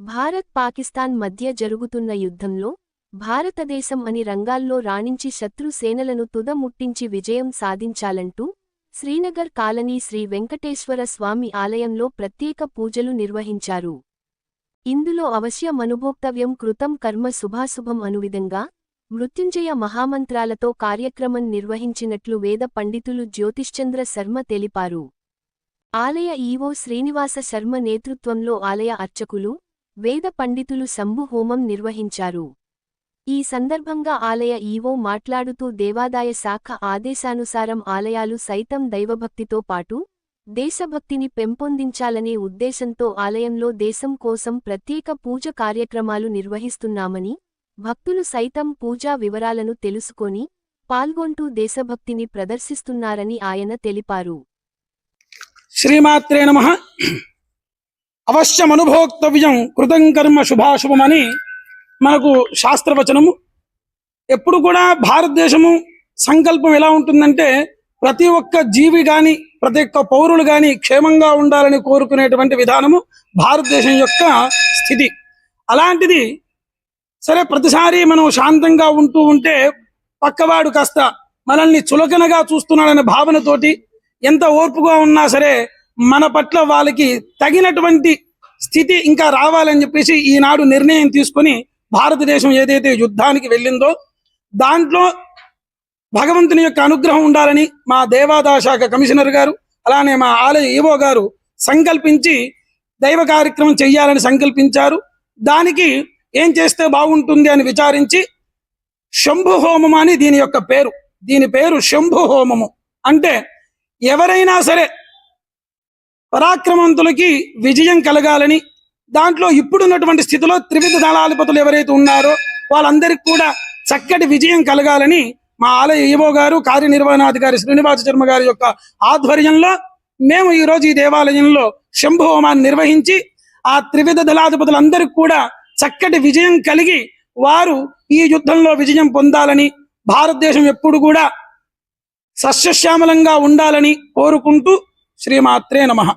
భారత్ పాకిస్తాన్ మధ్య జరుగుతున్న యుద్ధంలో భారతదేశం అని రంగాల్లో రాణించి శత్రు సేనలను తుదముట్టించి విజయం సాధించాలంటూ శ్రీనగర్ కాలనీ శ్రీ వెంకటేశ్వర స్వామి ఆలయంలో ప్రత్యేక పూజలు నిర్వహించారు. ఇందులో అవశ్య మనుభోక్తవ్యం కృతం కర్మ శుభాశుభం అనువిధంగా మృత్యుంజయ మహామంత్రాలతో కార్యక్రమం నిర్వహించినట్లు వేద పండితులు జ్యోతిశ్చంద్ర శర్మ తెలిపారు. ఆలయ ఈవో శ్రీనివాస శర్మ నేతృత్వంలో ఆలయ అర్చకులు వేద పండితులు శంభు హోమం నిర్వహించారు. ఈ సందర్భంగా ఆలయ ఈవో మాట్లాడుతూ దేవాదాయ శాఖ ఆదేశానుసారం ఆలయాలు సైతం దైవభక్తితో పాటు దేశభక్తిని పెంపొందించాలనే ఉద్దేశంతో ఆలయంలో దేశం కోసం ప్రత్యేక పూజ కార్యక్రమాలు నిర్వహిస్తున్నామని భక్తులు సైతం పూజా వివరాలను తెలుసుకొని పాల్గొంటూ దేశభక్తిని ప్రదర్శిస్తున్నారని ఆయన తెలిపారు. శ్రీమాత్రే నమ. అవశ్యం అనుభోక్తవ్యం కృతం కర్మ శుభాశుభమని మనకు శాస్త్రవచనము. ఎప్పుడు కూడా భారతదేశము సంకల్పం ఎలా ఉంటుందంటే ప్రతి ఒక్క జీవి గాని ప్రతి ఒక్క పౌరులు గాని క్షేమంగా ఉండాలని కోరుకునేటువంటి విధానము భారతదేశం యొక్క స్థితి. అలాంటిది సరే ప్రతిసారి మనం శాంతంగా ఉంటూ ఉంటే పక్కవాడు కాస్త మనల్ని చులకనగా చూస్తున్నాడనే భావనతోటి ఎంత ఓర్పుగా ఉన్నా సరే మన పట్ల వాళ్ళకి తగినటువంటి స్థితి ఇంకా రావాలని చెప్పేసి ఈనాడు నిర్ణయం తీసుకొని భారతదేశం ఏదైతే యుద్ధానికి వెళ్ళిందో దాంట్లో భగవంతుని యొక్క అనుగ్రహం ఉండాలని మా దేవాదా శాఖ కమిషనర్ గారు అలానే మా ఆలయ ఈవో గారు సంకల్పించి దైవ కార్యక్రమం చెయ్యాలని సంకల్పించారు. దానికి ఏం చేస్తే బాగుంటుంది అని విచారించి శంభు హోమం అని దీని యొక్క పేరు. దీని పేరు శంభు హోమము. అంటే ఎవరైనా సరే పరాక్రమంతులకి విజయం కలగాలని దాంట్లో ఇప్పుడున్నటువంటి స్థితిలో త్రివిధ దళాధిపతులు ఎవరైతే ఉన్నారో వాళ్ళందరికీ కూడా చక్కటి విజయం కలగాలని మా ఆలయ ఈవో గారు కార్యనిర్వహణాధికారి శ్రీనివాస శర్మ గారి యొక్క ఆధ్వర్యంలో మేము ఈ రోజు ఈ దేవాలయంలో శంభు హోమాన్ని నిర్వహించి ఆ త్రివిధ దళాధిపతులందరికీ కూడా చక్కటి విజయం కలిగి వారు ఈ యుద్ధంలో విజయం పొందాలని భారతదేశం ఎప్పుడు కూడా సస్యశ్యామలంగా ఉండాలని కోరుకుంటూ శ్రీమాత్రే నమః.